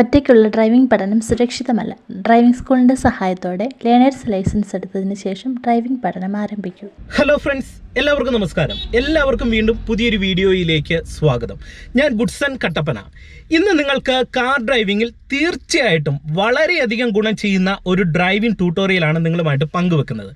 ഒറ്റയ്ക്കുള്ള driving പഠനം സുരക്ഷിതമല്ല. Driving സ്കൂളിന്റെ സഹായത്തോടെ ലേണേഴ്സ് ലൈസൻസ് എടുത്തതിന് ശേഷം ഡ്രൈവിംഗ് പഠനം ആരംഭിക്കൂ. ഹലോ ഫ്രണ്ട്സ് എല്ലാവർക്കും നമസ്കാരം. എല്ലാവർക്കും വീണ്ടും പുതിയൊരു വീഡിയോയിലേക്ക് സ്വാഗതം. ഞാൻ ഗുഡ്സൺ കട്ടപ്പന. ഇന്ന് നിങ്ങൾക്ക് കാർ ഡ്രൈവിംഗിൽ തീർച്ചയായിട്ടും വളരെയധികം ഗുണം ചെയ്യുന്ന ഒരു ഡ്രൈവിംഗ് ട്യൂട്ടോറിയലാണ് നിങ്ങളുമായിട്ട് പങ്കുവെക്കുന്നത്.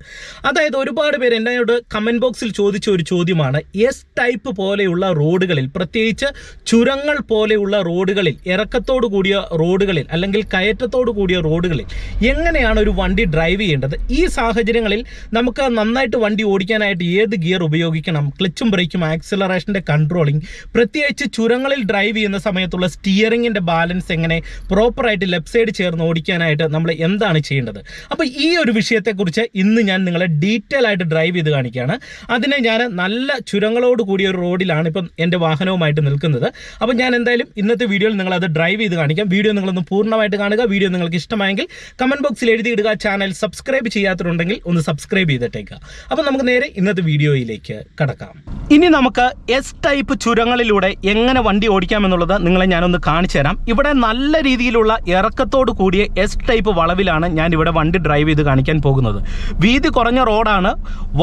അതായത് ഒരുപാട് പേര് എന്നോട് കമന്റ് ബോക്സിൽ ചോദിച്ച ഒരു ചോദ്യമാണ് എസ് ടൈപ്പ് പോലെയുള്ള റോഡുകളിൽ പ്രത്യേകിച്ച് ചുരങ്ങൾ പോലെയുള്ള റോഡുകളിൽ ഇറക്കത്തോടു കൂടിയ റോഡുകളിൽ അല്ലെങ്കിൽ കയറ്റത്തോടു കൂടിയ റോഡുകളിൽ എങ്ങനെയാണ് ഒരു വണ്ടി ഡ്രൈവ് ചെയ്യേണ്ടത്? ഈ സാഹചര്യങ്ങളിൽ നമുക്ക് നന്നായിട്ട് വണ്ടി ഓടിക്കാനായിട്ട് ഏത് ഗിയർ ഉപയോഗിക്കണം ക്ലച്ചും ബ്രേക്കും ആക്സിലറേഷന്റെ കൺട്രോളിങ് പ്രത്യേകിച്ച് ചുരങ്ങളിൽ ഡ്രൈവ് ചെയ്യുന്ന സമയത്തുള്ള സ്റ്റിയറിങ്ങിന്റെ ബാലൻസ് എങ്ങനെ പ്രോപ്പറായിട്ട് ലെഫ്റ്റ് സൈഡ് ചേർന്ന് ഓടിക്കാനായിട്ട് നമ്മൾ എന്താണ് ചെയ്യേണ്ടത്? അപ്പോൾ ഈ ഒരു വിഷയത്തെക്കുറിച്ച് ഇന്ന് ഞാൻ നിങ്ങളെ ഡീറ്റെയിൽ ആയിട്ട് ഡ്രൈവ് ചെയ്ത് കാണിക്കുകയാണ്. അതിനെ ഞാൻ നല്ല ചുരങ്ങളോട് കൂടിയ ഒരു റോഡിലാണ് ഇപ്പം എന്റെ വാഹനവുമായിട്ട് നിൽക്കുന്നത്. അപ്പോൾ ഞാൻ എന്തായാലും ഇന്നത്തെ വീഡിയോയിൽ നിങ്ങളത് ഡ്രൈവ് ചെയ്ത് കാണിക്കാം. വീഡിയോ നിങ്ങളൊന്ന് പൂർണമായിട്ട് കാണുക. വീഡിയോ നിങ്ങൾക്ക് ഇഷ്ടമായെങ്കിൽ കമന്റ് ബോക്സിൽ എഴുതിയിടുക ചാനൽ സബ്സ്ക്രൈബ് ചെയ്യാത്തതുണ്ടെങ്കിൽ ഒന്ന് സബ്സ്ക്രൈബ് ചെയ്തിട്ടേക്കുക അപ്പോൾ നമുക്ക് നേരെ ഇന്നത്തെ വീഡിയോയിലേക്ക് കടക്കാം. ഇനി നമുക്ക് എസ് ടൈപ്പ് ചുരങ്ങളിലൂടെ എങ്ങനെ വണ്ടി ഓടിക്കാമെന്നുള്ളത് നിങ്ങളെ ഞാനൊന്ന് കാണിച്ചു തരാം. ഇവിടെ നല്ല രീതിയിലുള്ള ഇറക്കത്തോട് കൂടിയ എസ് ടൈപ്പ് വളവിലാണ് ഞാൻ ഇവിടെ വണ്ടി ഡ്രൈവ് ചെയ്ത് കാണിക്കാൻ പോകുന്നത്. വീതി കുറഞ്ഞ റോഡാണ്.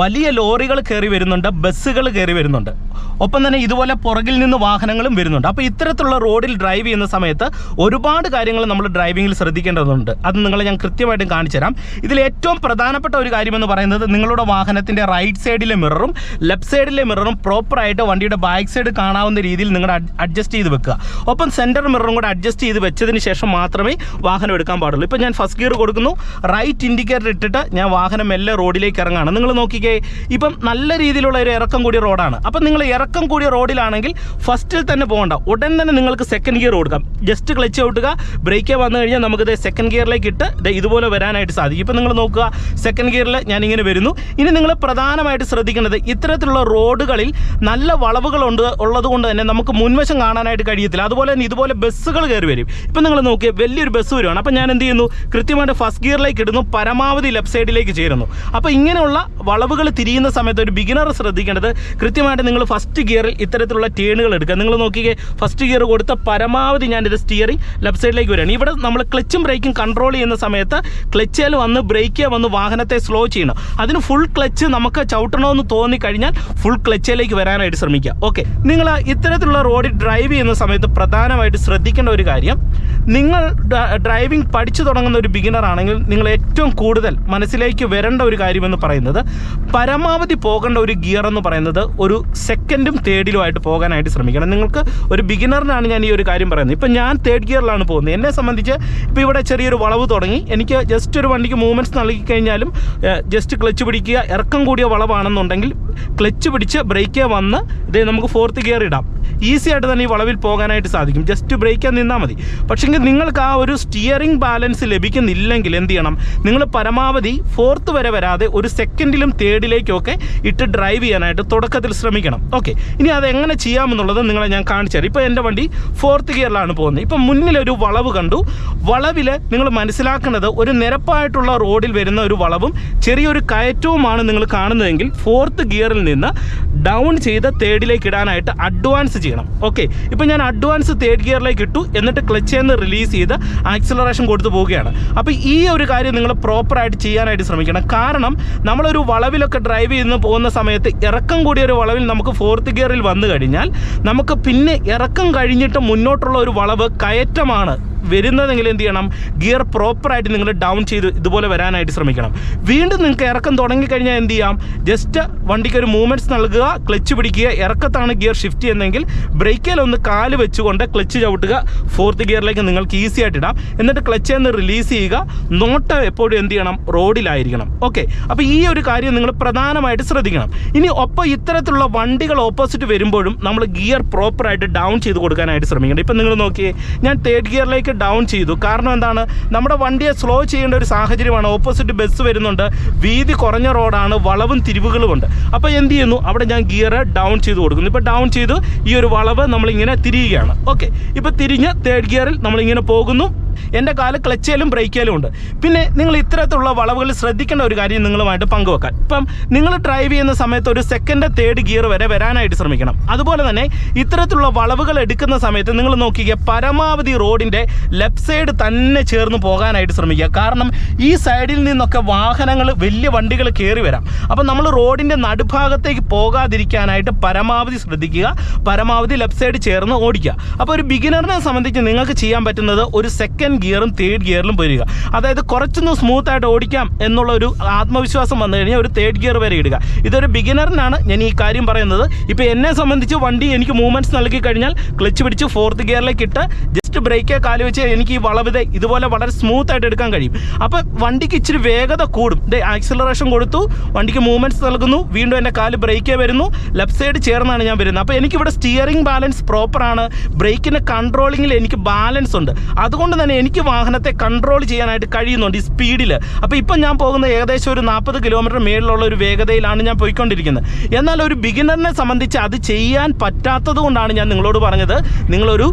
വലിയ ലോറികൾ കയറി വരുന്നുണ്ട്. ബസ്സുകൾ കയറി വരുന്നുണ്ട്. ഒപ്പം തന്നെ ഇതുപോലെ പുറകിൽ നിന്ന് വാഹനങ്ങളും വരുന്നുണ്ട്. അപ്പോൾ ഇത്തരത്തിലുള്ള റോഡിൽ ഡ്രൈവ് ചെയ്യുന്ന സമയത്ത് ഒരുപാട് കാര്യങ്ങൾ നമ്മൾ ഡ്രൈവിങ്ങിൽ ശ്രദ്ധിക്കേണ്ടതുണ്ട്. അത് നിങ്ങളെ ഞാൻ കൃത്യമായിട്ടും കാണിച്ചു തരാം. ഇതിൽ ഏറ്റവും പ്രധാനപ്പെട്ട ഒരു കാര്യമെന്ന് പറയുന്നത് നിങ്ങളുടെ വാഹനത്തിന്റെ റൈറ്റ് സൈഡിലെ മിററും ലെഫ്റ്റ് സൈഡിലെ മിററും പ്രോപ്പറായിട്ട് വണ്ടിയുടെ ബാക്ക് സൈഡ് കാണാവുന്ന രീതിയിൽ നിങ്ങൾ അഡ്ജസ്റ്റ് ചെയ്ത് വെക്കുക. ഒപ്പം സെന്റർ മിററും കൂടെ അഡ്ജസ്റ്റ് ചെയ്ത് വെച്ചതിന് ശേഷം മാത്രമേ വാഹനം എടുക്കാൻ പാടുള്ളൂ. ഇപ്പോൾ ഞാൻ ഫസ്റ്റ് ഗിയർ കൊടുക്കുന്നു. റൈറ്റ് ഇൻഡിക്കേറ്റർ ഇട്ടിട്ട് ഞാൻ വാഹനം മെല്ലെ റോഡിലേക്ക് ഇറങ്ങാണ്. നിങ്ങൾ നോക്കിക്കേ ഇപ്പം നല്ല രീതിയിലുള്ള ഒരു ഇറക്കം കൂടിയ റോഡാണ് അപ്പം നിങ്ങൾ ഇറക്കം കൂടിയ റോഡിലാണെങ്കിൽ ഫസ്റ്റിൽ തന്നെ പോകണ്ട. ഉടൻ തന്നെ നിങ്ങൾക്ക് സെക്കൻഡ് ഗിയർ കൊടുക്കാം. ജസ്റ്റ് ക്ലച്ച് ഔട്ടുക ബ്രേക്ക് വന്നു കഴിഞ്ഞാൽ നമുക്കിത് സെക്കൻഡ് ഗിയറിലേക്ക് ഇട്ട് ഇതുപോലെ വരാനായിട്ട് സാധിക്കും. ഇപ്പം നിങ്ങൾ നോക്കുക സെക്കൻഡ് ഗിയറിൽ ഞാനിങ്ങനെ വരുന്നു. ഇനി നിങ്ങൾ പ്രധാനമായിട്ട് ശ്രദ്ധിക്കേണ്ടത് ഇത്തരത്തിലുള്ള റോഡുകളിൽ നല്ല വളവുകളുണ്ട് ഉള്ളത് കൊണ്ട് തന്നെ നമുക്ക് മുൻവശം കാണാനായിട്ട് കഴിയത്തില്ല. അതുപോലെ തന്നെ ഇതുപോലെ ബസ്സുകൾ കയറി വരും. ഇപ്പം നിങ്ങൾ നോക്കിയാൽ വലിയൊരു ബസ് വരുവാണ്. അപ്പം ഞാൻ എന്ത് ചെയ്യുന്നു? കൃത്യമായിട്ട് ഫസ്റ്റ് ഗിയറിലേക്ക് ഇടുന്നു പരമാവധി ലെഫ്റ്റ് സൈഡിലേക്ക് ചേരുന്നു. അപ്പോൾ ഇങ്ങനെയുള്ള വളവുകൾ തിരിയുന്ന സമയത്ത് ഒരു ബിഗിനർ ശ്രദ്ധിക്കേണ്ടത് കൃത്യമായിട്ട് നിങ്ങൾ ഫസ്റ്റ് ഗിയറിൽ ഇത്തരത്തിലുള്ള ടേണുകൾ എടുക്കുക. നിങ്ങൾ നോക്കിയേ ഫസ്റ്റ് ഗിയർ കൊടുത്ത പരമാവധി ഞാൻ ഞാനിത് സ്റ്റിയറിംഗ് ലെഫ്റ്റ് സൈഡിലേക്ക് വരികയാണ്. ഇവിടെ നമ്മൾ ക്ലച്ചും ബ്രേക്കും കൺട്രോൾ ചെയ്യുന്ന സമയത്ത് ക്ലച്ചിൽ വന്ന് ബ്രേക്ക് വന്ന് വാഹനത്തെ സ്ലോ ചെയ്യണം. അതിന് ഫുൾ ക്ലച്ച് നമുക്ക് ചവിട്ടണമെന്ന് തോന്നി കഴിഞ്ഞാൽ ഫുൾ ക്ലച്ചിലേക്ക് വരാനായിട്ട് ശ്രമിക്കുക. ഓക്കെ നിങ്ങൾ ഇത്തരത്തിലുള്ള റോഡിൽ ഡ്രൈവ് ചെയ്യുന്ന സമയത്ത് പ്രധാനമായിട്ട് ശ്രദ്ധിക്കേണ്ട ഒരു കാര്യം നിങ്ങൾ ഡ്രൈവിംഗ് പഠിച്ചു തുടങ്ങുന്ന ഒരു ബിഗിനർ ആണെങ്കിൽ നിങ്ങൾ ഏറ്റവും കൂടുതൽ മനസ്സിലേക്ക് വരേണ്ട ഒരു കാര്യമെന്ന് പറയുന്നത് പരമാവധി പോകേണ്ട ഒരു ഗിയർ എന്ന് പറയുന്നത് ഒരു സെക്കൻഡും തേർഡിലുമായിട്ട് പോകാനായിട്ട് ശ്രമിക്കണം. നിങ്ങൾക്ക് ഒരു ബിഗിനറിനാണ് ഞാൻ ഈ ഒരു കാര്യം പറയുന്നത്. ഇപ്പം ഞാൻ തേർഡ് ഗിയറിലാണ് പോകുന്നത്. എന്നെ സംബന്ധിച്ച് ഇപ്പോൾ ഇവിടെ ചെറിയൊരു വളവ് തുടങ്ങി. എനിക്ക് ജസ്റ്റ് ഒരു വണ്ടിക്ക് മൂവ്മെന്റ്സ് നൽകി കഴിഞ്ഞാലും ജസ്റ്റ് ക്ലച്ച് പിടിക്കുക ഇറക്കം കൂടിയ വളവാണെന്നുണ്ടെങ്കിൽ ക്ലച്ച് പിടിച്ച് ബ്രേക്ക് വന്ന് ഇതേ നമുക്ക് ഫോർത്ത് ഗിയർ ഇടാം. ഈസി ആയിട്ട് തന്നെ ഈ വളവിൽ പോകാനായിട്ട് സാധിക്കും. ജസ്റ്റ് ബ്രേക്കാൻ നിന്നാൽ മതി. പക്ഷേങ്കിൽ നിങ്ങൾക്ക് ആ ഒരു സ്റ്റിയറിംഗ് ബാലൻസ് ലഭിക്കുന്നില്ലെങ്കിൽ എന്ത് ചെയ്യണം? നിങ്ങൾ പരമാവധി ഫോർത്ത് വരെ വരാതെ ഒരു സെക്കൻഡിലും തേർഡിലേക്കൊക്കെ ഇട്ട് ഡ്രൈവ് ചെയ്യാനായിട്ട് തുടക്കത്തിൽ ശ്രമിക്കണം. ഓക്കെ ഇനി അത് എങ്ങനെ ചെയ്യാമെന്നുള്ളത് നിങ്ങളെ ഞാൻ കാണിച്ചു തരാം. ഇപ്പോൾ എന്റെ വണ്ടി ഫോർത്ത് ഗിയറിലാണ് പോകുന്നത്. ഇപ്പം മുന്നിലൊരു വളവ് കണ്ടു. വളവിൽ നിങ്ങൾ മനസ്സിലാക്കുന്നത് ഒരു നിരപ്പായിട്ടുള്ള റോഡിൽ വരുന്ന ഒരു വളവും ചെറിയൊരു കയറ്റവുമാണ് നിങ്ങൾ കാണുന്നതെങ്കിൽ ഫോർത്ത് ഗിയറിൽ നിന്ന് ഡൗൺ ചെയ്ത് തേർഡിലേക്ക് ഇടാനായിട്ട് അഡ്വാൻസ് ചെയ്യണം. ഓക്കെ ഇപ്പം ഞാൻ അഡ്വാൻസ് തേർഡ് ഗിയറിലേക്ക് ഇട്ടു. എന്നിട്ട് ക്ലച്ച് നിന്ന് റിലീസ് ചെയ്ത് ആക്സിലറേഷൻ കൊടുത്തു പോവുകയാണ്. അപ്പോൾ ഈ ഒരു കാര്യം നിങ്ങൾ പ്രോപ്പറായിട്ട് ചെയ്യാനായിട്ട് ശ്രമിക്കണം. കാരണം നമ്മളൊരു വളവിലൊക്കെ ഡ്രൈവ് ചെയ്യുന്ന പോകുന്ന സമയത്ത് ഇറക്കം കൂടിയ ഒരു വളവിൽ നമുക്ക് ഫോർത്ത് ഗിയറിൽ വന്നു കഴിഞ്ഞാൽ നമുക്ക് പിന്നെ ഇറക്കം കഴിഞ്ഞിട്ട് മുന്നോട്ടുള്ള ഒരു വളവ് കയറ്റമാണ്. വരുന്നതെങ്കിൽ എന്ത് ചെയ്യണം? ഗിയർ പ്രോപ്പറായിട്ട് നിങ്ങൾ ഡൗൺ ചെയ്ത് ഇതുപോലെ വരാനായിട്ട് ശ്രമിക്കണം. വീണ്ടും നിങ്ങൾക്ക് ഇറക്കം തുടങ്ങിക്കഴിഞ്ഞാൽ എന്ത് ചെയ്യാം? ജസ്റ്റ് വണ്ടിക്ക് ഒരു മൂവ്മെന്റ്സ് നൽകുക. ക്ലച്ച് പിടിക്കുക ഇറക്കത്താണ് ഗിയർ ഷിഫ്റ്റ് ചെയ്യുന്നതെങ്കിൽ ബ്രേക്കിൽ ഒന്ന് കാൽ വെച്ചുകൊണ്ട് ക്ലച്ച് ചവിട്ടുക ഫോർത്ത് ഗിയറിലേക്ക് നിങ്ങൾക്ക് ഈസി ആയിട്ട് ഇടാം. എന്നിട്ട് ക്ലച്ച് നിന്ന് റിലീസ് ചെയ്യുക നോട്ട് എപ്പോഴും എന്ത് ചെയ്യണം? റോഡിലായിരിക്കണം. ഓക്കെ അപ്പോൾ ഈ ഒരു കാര്യം നിങ്ങൾ പ്രധാനമായിട്ട് ശ്രദ്ധിക്കണം. ഇനി ഒപ്പം ഇത്തരത്തിലുള്ള വണ്ടികൾ ഓപ്പോസിറ്റ് വരുമ്പോഴും നമ്മൾ ഗിയർ പ്രോപ്പറായിട്ട് ഡൗൺ ചെയ്ത് കൊടുക്കാനായിട്ട് ശ്രമിക്കണം. ഇപ്പം നിങ്ങൾ നോക്കിയേ ഞാൻ തേർഡ് ഗിയറിലേക്ക് ഡൗൺ ചെയ്തു. കാരണം എന്താണ്? നമ്മുടെ വണ്ടിയെ സ്ലോ ചെയ്യേണ്ട ഒരു സാഹചര്യമാണ്. ഓപ്പോസിറ്റ് ബസ് വരുന്നുണ്ട്. വീതി കുറഞ്ഞ റോഡാണ് വളവും തിരിവുകളുമുണ്ട്. അപ്പോൾ എന്ത് ചെയ്യുന്നു? അവിടെ ഞാൻ ഗിയർ ഡൗൺ ചെയ്ത് കൊടുക്കുന്നു. ഇപ്പോൾ ഡൗൺ ചെയ്തു ഈ ഒരു വളവ് നമ്മളിങ്ങനെ തിരിയുകയാണ്. ഓക്കെ ഇപ്പോൾ തിരിഞ്ഞ് തേർഡ് ഗിയറിൽ നമ്മളിങ്ങനെ പോകുന്നു. എന്റെ കാൽ ക്ലച്ചേലും ബ്രേക്കേലും ഉണ്ട്. പിന്നെ നിങ്ങൾ ഇത്തരത്തിലുള്ള വളവുകൾ ശ്രദ്ധിക്കേണ്ട ഒരു കാര്യം നിങ്ങളുമായിട്ട് പങ്കുവെക്കാൻ. ഇപ്പം നിങ്ങൾ ഡ്രൈവ് ചെയ്യുന്ന സമയത്ത് ഒരു സെക്കൻഡ് തേർഡ് ഗിയർ വരെ വരാനായിട്ട് ശ്രമിക്കണം. അതുപോലെ തന്നെ ഇത്തരത്തിലുള്ള വളവുകൾ എടുക്കുന്ന സമയത്ത് നിങ്ങൾ നോക്കിക്കുക പരമാവധി റോഡിന്റെ ലെഫ്റ്റ് സൈഡ് തന്നെ ചേർന്ന് പോകാനായിട്ട് ശ്രമിക്കുക. കാരണം ഈ സൈഡിൽ നിന്നൊക്കെ വാഹനങ്ങൾ വലിയ വണ്ടികൾ കയറി വരാം. അപ്പം നമ്മൾ റോഡിന്റെ നടുഭാഗത്തേക്ക് പോകാതിരിക്കാനായിട്ട് പരമാവധി ശ്രദ്ധിക്കുക. പരമാവധി ലെഫ്റ്റ് സൈഡ് ചേർന്ന് ഓടിക്കുക. അപ്പോൾ ഒരു ബിഗിനറിനെ സംബന്ധിച്ച് നിങ്ങൾക്ക് ചെയ്യാൻ പറ്റുന്നത് ഒരു സെക്കൻഡ് ഗിയറും തേർഡ് ഗിയറിലും വരിക അതായത് കുറച്ചൊന്ന് സ്മൂത്ത് ആയിട്ട് ഓടിക്കാം എന്നുള്ള ഒരു ആത്മവിശ്വാസം വന്നു കഴിഞ്ഞാൽ ഒരു തേർഡ് ഗിയർ വരെ ഇടുക. ഇതൊരു ബിഗിനറിനാണ് ഞാൻ ഈ കാര്യം പറയുന്നത്. ഇപ്പോൾ എന്നെ സംബന്ധിച്ച് വണ്ടി എനിക്ക് മൂവ്മെന്റ്സ് നൽകി കഴിഞ്ഞാൽ ക്ലച്ച് പിടിച്ച് ഫോർത്ത് ഗിയറിലേക്ക് ഇട്ട് ജസ്റ്റ് ബ്രേക്കേ കാൽ വെച്ച് എനിക്ക് ഈ വളവിത ഇതുപോലെ വളരെ സ്മൂത്ത് ആയിട്ട് എടുക്കാൻ കഴിയും. അപ്പോൾ വണ്ടിക്ക് ഇച്ചിരി വേഗത കൂടും. ആക്സിലറേഷൻ കൊടുത്തു. വണ്ടിക്ക് മൂവ്മെന്റ്സ് നൽകുന്നു. വീണ്ടും എന്റെ കാൽ ബ്രേക്കേ വരുന്നു. ലെഫ്റ്റ് സൈഡ് ചേർന്നാണ് ഞാൻ വരുന്നത്. അപ്പോൾ എനിക്കിവിടെ സ്റ്റിയറിംഗ് ബാലൻസ് പ്രോപ്പർ ആണ്. ബ്രേക്കിന്റെ കൺട്രോളിങ്ങിൽ എനിക്ക് ബാലൻസ് ഉണ്ട്. അതുകൊണ്ട് തന്നെ എനിക്ക് വാഹനത്തെ കൺട്രോൾ ചെയ്യാനായിട്ട് കഴിയുന്നുണ്ട് ഈ സ്പീഡിൽ അപ്പോൾ ഇപ്പം ഞാൻ പോകുന്ന ഏകദേശം ഒരു നാൽപ്പത് കിലോമീറ്റർ മേളിലുള്ള ഒരു വേഗതയിലാണ് ഞാൻ പോയിക്കൊണ്ടിരിക്കുന്നത്. എന്നാൽ ഒരു ബിഗിനറിനെ സംബന്ധിച്ച് അത് ചെയ്യാൻ പറ്റാത്തത് കൊണ്ടാണ് ഞാൻ നിങ്ങളോട് പറഞ്ഞത്. നിങ്ങളൊരു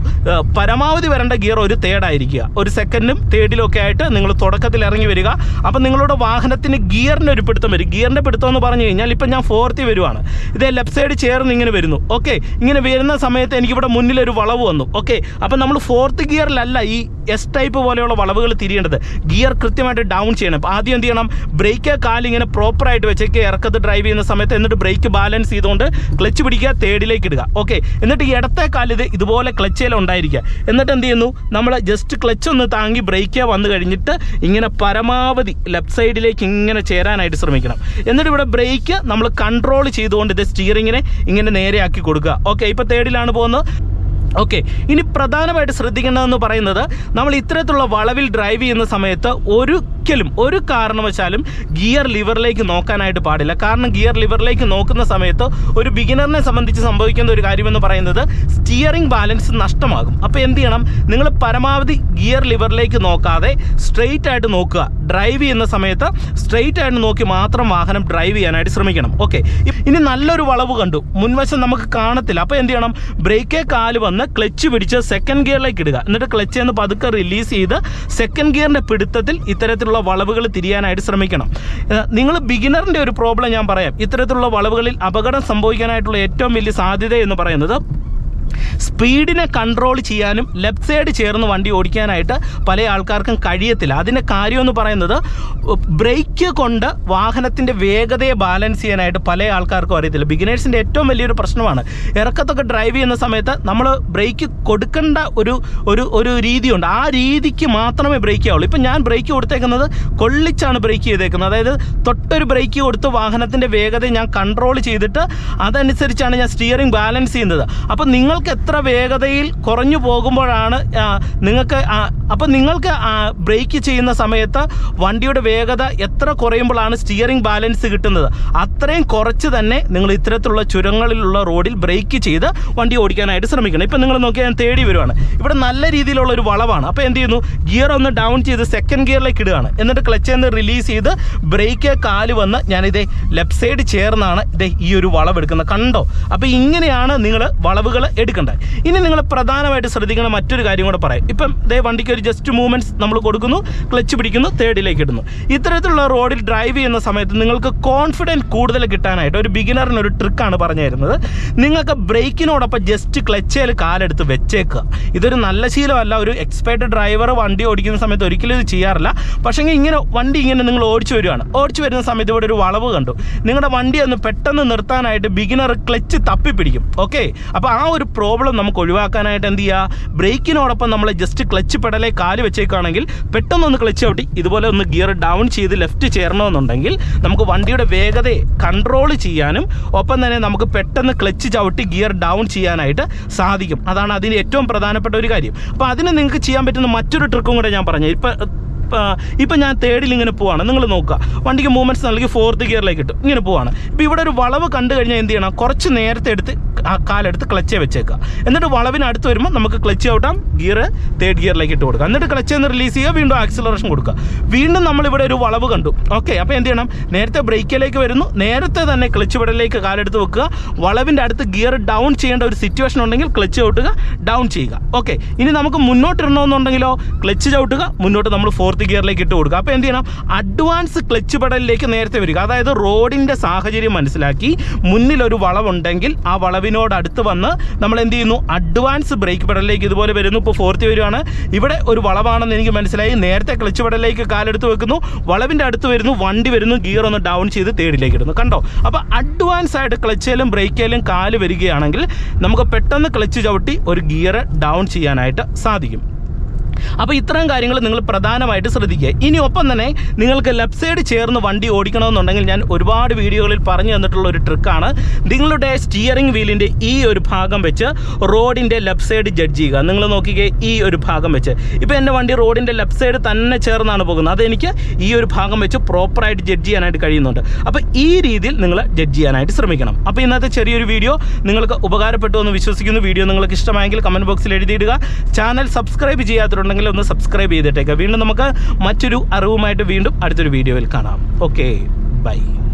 പരമാവധി വരേണ്ട ഗിയർ ഒരു തേർഡായിരിക്കുക ഒരു സെക്കൻഡും തേർഡിലും ഒക്കെ ആയിട്ട് നിങ്ങൾ തുടക്കത്തിൽ ഇറങ്ങി വരിക. അപ്പം നിങ്ങളുടെ വാഹനത്തിന് ഗിയറിന്റെ ഒരു പിടുത്തം വരും. ഗിയറിന്റെ പിടുത്തം എന്ന് പറഞ്ഞു കഴിഞ്ഞാൽ ഇപ്പം ഞാൻ ഫോർത്തി വരുവാണ്. ഇത് ലെഫ്റ്റ് സൈഡ് ചേർന്ന് ഇങ്ങനെ വരുന്നു. ഓക്കെ ഇങ്ങനെ വരുന്ന സമയത്ത് എനിക്കിവിടെ മുന്നിലൊരു വളവ് വന്നു. ഓക്കെ അപ്പം നമ്മൾ ഫോർത്ത് ഗിയറിലല്ല ഈ എസ് ടൈപ്പ് പോലെയുള്ള വളവുകൾ തിരിയേണ്ടത്. ഗിയർ കൃത്യമായിട്ട് ഡൗൺ ചെയ്യണം. ആദ്യം എന്ത് ചെയ്യണം? ബ്രേക്ക് കാലിങ്ങനെ പ്രോപ്പറായിട്ട് വെച്ചേക്ക് ഇറക്കത്ത് ഡ്രൈവ് ചെയ്യുന്ന സമയത്ത് എന്നിട്ട് ബ്രേക്ക് ബാലൻസ് ചെയ്തുകൊണ്ട് ക്ലച്ച് പിടിക്കുക തേർഡിലേക്ക് ഇടുക. ഓക്കെ എന്നിട്ട് ഇടത്തെ കാലിത് ഇത് ഇതുപോലെ ക്ലച്ചിൽ ഉണ്ടായിരിക്കുക. എന്നിട്ട് എന്ത് ചെയ്യുന്നു നമ്മൾ ജസ്റ്റ് ക്ലച്ച് ഒന്ന് താങ്ങി ബ്രേക്ക് വന്നു കഴിഞ്ഞിട്ട് ഇങ്ങനെ പരമാവധി ലെഫ്റ്റ് സൈഡിലേക്ക് ഇങ്ങനെ ചേരാനായിട്ട് ശ്രമിക്കണം. എന്നിട്ട് ഇവിടെ ബ്രേക്ക് നമ്മൾ കൺട്രോൾ ചെയ്തുകൊണ്ട് ഇത് സ്റ്റിയറിങ്ങിനെ ഇങ്ങനെ നേരെയാക്കി കൊടുക്കുക. ഓക്കെ ഇപ്പോൾ തേർഡിലാണ് പോകുന്നത്. ഓക്കെ ഇനി പ്രധാനമായിട്ട് ശ്രദ്ധിക്കേണ്ടതെന്ന് പറയുന്നത് നമ്മൾ ഇത്തരത്തിലുള്ള വളവിൽ ഡ്രൈവ് ചെയ്യുന്ന സമയത്ത് ഒരു ഒരിക്കലും ഒരു കാരണവശാലും ഗിയർ ലിവറിലേക്ക് നോക്കാനായിട്ട് പാടില്ല. കാരണം ഗിയർ ലിവറിലേക്ക് നോക്കുന്ന സമയത്ത് ഒരു ബിഗിനറിനെ സംബന്ധിച്ച് സംഭവിക്കുന്ന ഒരു കാര്യമെന്ന് പറയുന്നത് സ്റ്റിയറിംഗ് ബാലൻസ് നഷ്ടമാകും. അപ്പോൾ എന്ത് ചെയ്യണം? നിങ്ങൾ പരമാവധി ഗിയർ ലിവറിലേക്ക് നോക്കാതെ സ്ട്രെയിറ്റ് ആയിട്ട് നോക്കുക. ഡ്രൈവ് ചെയ്യുന്ന സമയത്ത് സ്ട്രെയിറ്റ് ആയിട്ട് നോക്കി മാത്രം വാഹനം ഡ്രൈവ് ചെയ്യാനായിട്ട് ശ്രമിക്കണം. ഓക്കെ ഇനി നല്ലൊരു വളവ് കണ്ടു. മുൻവശം നമുക്ക് കാണത്തില്ല. അപ്പോൾ എന്ത് ചെയ്യണം? ബ്രേക്കേ കാൽ വന്ന് ക്ലച്ച് പിടിച്ച് സെക്കൻഡ് ഗിയറിലേക്ക് ഇടുക. എന്നിട്ട് ക്ലച്ച് എന്ന് പതുക്കെ റിലീസ് ചെയ്ത് സെക്കൻഡ് ഗിയറിന്റെ പിടുത്തത്തിൽ ഇത്തരത്തിലുള്ള വളവുകൾ തിരിയാനായിട്ട് ശ്രമിക്കണം. നിങ്ങൾ ബിഗിനറിന്റെ ഒരു പ്രോബ്ലം ഞാൻ പറയാം. ഇത്തരത്തിലുള്ള വളവുകളിൽ അപകടം സംഭവിക്കാനായിട്ടുള്ള ഏറ്റവും വലിയ സാധ്യത എന്ന് പറയുന്നത് സ്പീഡിനെ കൺട്രോൾ ചെയ്യാനും ലെഫ്റ്റ് സൈഡ് ചേർന്ന് വണ്ടി ഓടിക്കാനായിട്ട് പല ആൾക്കാർക്കും കഴിയത്തില്ല. അതിന്റെ കാര്യം എന്ന് പറയുന്നത് ബ്രേക്ക് കൊണ്ട് വാഹനത്തിന്റെ വേഗതയെ ബാലൻസ് ചെയ്യാനായിട്ട് പല ആൾക്കാർക്കും അറിയത്തില്ല. ബിഗിനേഴ്സിന്റെ ഏറ്റവും വലിയൊരു പ്രശ്നമാണ് ഇറക്കത്തൊക്കെ ഡ്രൈവ് ചെയ്യുന്ന സമയത്ത് നമ്മൾ ബ്രേക്ക് കൊടുക്കേണ്ട ഒരു ഒരു ഒരു രീതിയുണ്ട്. ആ രീതിക്ക് മാത്രമേ ബ്രേക്ക് ആവുള്ളൂ. ഇപ്പം ഞാൻ ബ്രേക്ക് കൊടുത്തേക്കുന്നത് കൊള്ളിച്ചാണ് ബ്രേക്ക് ചെയ്തേക്കുന്നത്. അതായത് തൊട്ടൊരു ബ്രേക്ക് കൊടുത്ത് വാഹനത്തിന്റെ വേഗത ഞാൻ കൺട്രോൾ ചെയ്തിട്ട് അതനുസരിച്ചാണ് ഞാൻ സ്റ്റിയറിംഗ് ബാലൻസ് ചെയ്യുന്നത്. അപ്പോൾ നിങ്ങൾക്ക് എത്ര വേഗതയിൽ കുറഞ്ഞു പോകുമ്പോഴാണ് നിങ്ങൾക്ക് അപ്പോൾ നിങ്ങൾക്ക് ബ്രേക്ക് ചെയ്യുന്ന സമയത്ത് വണ്ടിയുടെ വേഗത എത്ര കുറയുമ്പോഴാണ് സ്റ്റിയറിംഗ് ബാലൻസ് കിട്ടുന്നത്? അത്രയും കുറച്ച് തന്നെ നിങ്ങൾ ഇത്തരത്തിലുള്ള ചുരങ്ങളിലുള്ള റോഡിൽ ബ്രേക്ക് ചെയ്ത് വണ്ടി ഓടിക്കാനായിട്ട് ശ്രമിക്കണം. ഇപ്പം നിങ്ങൾ നോക്കിയാൽ ഞാൻ തേടി വരുവാണ്. ഇവിടെ നല്ല രീതിയിലുള്ള ഒരു വളവാണ്. അപ്പോൾ എന്ത് ചെയ്യുന്നു? ഗിയർ ഒന്ന് ഡൗൺ ചെയ്ത് സെക്കൻഡ് ഗിയറിലേക്ക് ഇടുകയാണ്. എന്നിട്ട് ക്ലച്ചിൽ നിന്ന് റിലീസ് ചെയ്ത് ബ്രേക്ക് കാൽ വന്ന് ഞാനിതേ ലെഫ്റ്റ് സൈഡ് ചേർന്നാണ് ഇതേ ഈ ഒരു വളവ് എടുക്കുന്നത് കണ്ടോ? അപ്പോൾ ഇങ്ങനെയാണ് നിങ്ങൾ വളവുകൾ എടുക്കേണ്ടത് ഇനി നിങ്ങൾ പ്രധാനമായിട്ട് ശ്രദ്ധിക്കുന്ന മറ്റൊരു കാര്യം കൂടെ പറയാം. ഇപ്പം ദേ വണ്ടിക്ക് ഒരു ജസ്റ്റ് മൂവ്മെന്റ്സ് നമ്മൾ കൊടുക്കുന്നു ക്ലച്ച് പിടിക്കുന്നു തേർഡിലേക്ക് ഇടുന്നു. ഇത്തരത്തിലുള്ള റോഡിൽ ഡ്രൈവ് ചെയ്യുന്ന സമയത്ത് നിങ്ങൾക്ക് കോൺഫിഡൻസ് കൂടുതൽ കിട്ടാനായിട്ട് ഒരു ബിഗിനറിന് ഒരു ട്രിക്കാണ് പറഞ്ഞു തരുന്നത്. നിങ്ങൾക്ക് ബ്രേക്കിനോടൊപ്പം ജസ്റ്റ് ക്ലച്ചേൽ കാലെടുത്ത് വെച്ചേക്കുക. ഇതൊരു നല്ല ശീലമല്ല. ഒരു എക്സ്പേർട്ട് ഡ്രൈവർ വണ്ടി ഓടിക്കുന്ന സമയത്ത് ഒരിക്കലും ഇത് ചെയ്യാറില്ല. പക്ഷേങ്കിൽ ഇങ്ങനെ വണ്ടി ഇങ്ങനെ നിങ്ങൾ ഓടിച്ചു വരികയാണ്. ഓടിച്ചു വരുന്ന സമയത്ത് ഇവിടെ ഒരു വളവ് കണ്ടു. നിങ്ങളുടെ വണ്ടി ഒന്ന് പെട്ടെന്ന് നിർത്താനായിട്ട് ബിഗിനർ ക്ലച്ച് തപ്പിപ്പിടിക്കും. ഓക്കെ അപ്പോൾ ആ ഒരു പ്രോബ്ലം നമുക്ക് ഒഴിവാക്കാനായിട്ട് എന്ത് ചെയ്യുക ബ്രേക്കിനോടൊപ്പം നമ്മൾ ജസ്റ്റ് ക്ലച്ച് പെടലെ കാൽ വെച്ചേക്കുകയാണെങ്കിൽ പെട്ടെന്ന് ഒന്ന് ക്ലച്ച് ചവിട്ടി ഇതുപോലെ ഒന്ന് ഗിയർ ഡൗൺ ചെയ്ത് ലെഫ്റ്റ് ചേരണമെന്നുണ്ടെങ്കിൽ നമുക്ക് വണ്ടിയുടെ വേഗതയെ കൺട്രോൾ ചെയ്യാനും ഒപ്പം തന്നെ നമുക്ക് പെട്ടെന്ന് ക്ലച്ച് ചവിട്ടി ഗിയർ ഡൗൺ ചെയ്യാനായിട്ട് സാധിക്കും. അതാണ് അതിന് ഏറ്റവും പ്രധാനപ്പെട്ട ഒരു കാര്യം. അപ്പോൾ അതിന് നിങ്ങൾക്ക് ചെയ്യാൻ പറ്റുന്ന മറ്റൊരു ട്രിക്കും കൂടെ ഞാൻ പറഞ്ഞു ഇപ്പം ഇപ്പം ഞാൻ തേർഡിൽ ഇങ്ങനെ പോവാണ്. നിങ്ങൾ നോക്കുക. വണ്ടിക്ക് മൂവ്മെന്റ്സ് നൽകി ഫോർത്ത് ഗിയറിലേക്ക് ഇട്ടു. ഇങ്ങനെ പോവാണ്. ഇപ്പോൾ ഇവിടെ ഒരു വളവ് കണ്ടു കഴിഞ്ഞാൽ എന്ത് ചെയ്യണം? കുറച്ച് നേരത്തെ എടുത്ത് കാലെടുത്ത് ക്ലച്ചേ വെച്ചേക്കുക. എന്നിട്ട് വളവിന് അടുത്ത് വരുമ്പോൾ നമുക്ക് ക്ലച്ച് ഔട്ടാം ഗിയർ തേർഡ് ഗിയറിലേക്ക് ഇട്ട് കൊടുക്കുക. എന്നിട്ട് ക്ലച്ച് നിന്ന് റിലീസ് ചെയ്യുക വീണ്ടും ആക്സിലറേഷൻ കൊടുക്കുക. വീണ്ടും നമ്മളിവിടെ ഒരു വളവ് കണ്ടു. ഓക്കെ അപ്പോൾ എന്ത് ചെയ്യണം? നേരത്തെ ബ്രേക്കിലേക്ക് വരുന്നു. നേരത്തെ തന്നെ ക്ലച്ച് വിടലിലേക്ക് കാലെടുത്ത് വെക്കുക. വളവിന്റെ അടുത്ത് ഗിയർ ഡൗൺ ചെയ്യേണ്ട ഒരു സിറ്റുവേഷൻ ഉണ്ടെങ്കിൽ ക്ലച്ച് ചവിട്ടുക ഡൗൺ ചെയ്യുക. ഓക്കെ ഇനി നമുക്ക് മുന്നോട്ട് ഇടണമെന്നുണ്ടെങ്കിലോ ക്ലച്ച് ചവിട്ടുക മുന്നോട്ട് നമ്മൾ ഫോർത്ത് ഗിയറിലേക്ക് ഇട്ട് കൊടുക്കുക. അപ്പോൾ എന്ത് ചെയ്യണം? അഡ്വാൻസ് ക്ലച്ച് പെടലിലേക്ക് നേരത്തെ വരിക. അതായത് റോഡിന്റെ സാഹചര്യം മനസ്സിലാക്കി മുന്നിലൊരു വളവുണ്ടെങ്കിൽ ആ വളവിനോട് അടുത്ത് വന്ന് നമ്മൾ എന്ത് ചെയ്യുന്നു? അഡ്വാൻസ് ബ്രേക്ക് പെടലിലേക്ക് ഇതുപോലെ വരുന്നു. ഇപ്പോൾ ഫോർത്ത് വരുവാണ്. ഇവിടെ ഒരു വളവാണെന്ന് എനിക്ക് മനസ്സിലായി. നേരത്തെ ക്ലച്ച് പെടലിലേക്ക് കാലെടുത്ത് വെക്കുന്നു. വളവിന്റെ അടുത്ത് വരുന്നു. വണ്ടി വരുന്നു. ഗിയർ ഒന്ന് ഡൗൺ ചെയ്ത് തേർഡിലേക്ക് ഇടുന്നു. കണ്ടോ? അപ്പോൾ അഡ്വാൻസ് ആയിട്ട് ക്ലച്ചിലും ബ്രേക്കിലും കാൽ വരികയാണെങ്കിൽ നമുക്ക് പെട്ടെന്ന് ക്ലച്ച് ചവിട്ടി ഒരു ഗിയർ ഡൗൺ ചെയ്യാനായിട്ട് സാധിക്കും. അപ്പോൾ ഇത്തരം കാര്യങ്ങൾ നിങ്ങൾ പ്രധാനമായിട്ട് ശ്രദ്ധിക്കുക. ഇനി ഒപ്പം തന്നെ നിങ്ങൾക്ക് ലെഫ്റ്റ് സൈഡ് ചേർന്ന് വണ്ടി ഓടിക്കണമെന്നുണ്ടെങ്കിൽ ഞാൻ ഒരുപാട് വീഡിയോകളിൽ പറഞ്ഞു തന്നിട്ടുള്ള ഒരു ട്രിക്കാണ് നിങ്ങളുടെ സ്റ്റിയറിംഗ് വീലിന്റെ ഈ ഒരു ഭാഗം വെച്ച് റോഡിന്റെ ലെഫ്റ്റ് സൈഡ് ജഡ്ജ് ചെയ്യുക. നിങ്ങൾ നോക്കിക്കേ ഈ ഒരു ഭാഗം വെച്ച്. ഇപ്പോൾ എന്റെ വണ്ടി റോഡിന്റെ ലെഫ്റ്റ് സൈഡ് തന്നെ ചേർന്നാണ് പോകുന്നത്. അതെനിക്ക് ഈ ഒരു ഭാഗം വെച്ച് പ്രോപ്പറായിട്ട് ജഡ്ജ് ചെയ്യാനായിട്ട് കഴിയുന്നുണ്ട്. അപ്പോൾ ഈ രീതിയിൽ നിങ്ങൾ ജഡ്ജ് ചെയ്യാനായിട്ട് ശ്രമിക്കണം. അപ്പോൾ ഇന്നത്തെ ചെറിയൊരു വീഡിയോ നിങ്ങൾക്ക് ഉപകാരപ്പെട്ടു എന്ന് വിശ്വസിക്കുന്നു. വീഡിയോ നിങ്ങൾക്ക് ഇഷ്ടമായെങ്കിൽ കമന്റ് ബോക്സിൽ എഴുതിയിടുക. ചാനൽ സബ്സ്ക്രൈബ് ചെയ്യാത്തിട്ടുണ്ടെങ്കിൽ ഒന്ന് സബ്സ്ക്രൈബ് ചെയ്തിട്ടേക്കുക വീണ്ടും നമുക്ക് മറ്റൊരു അറിവുമായിട്ട് വീണ്ടും അടുത്തൊരു വീഡിയോയിൽ കാണാം. Okay bye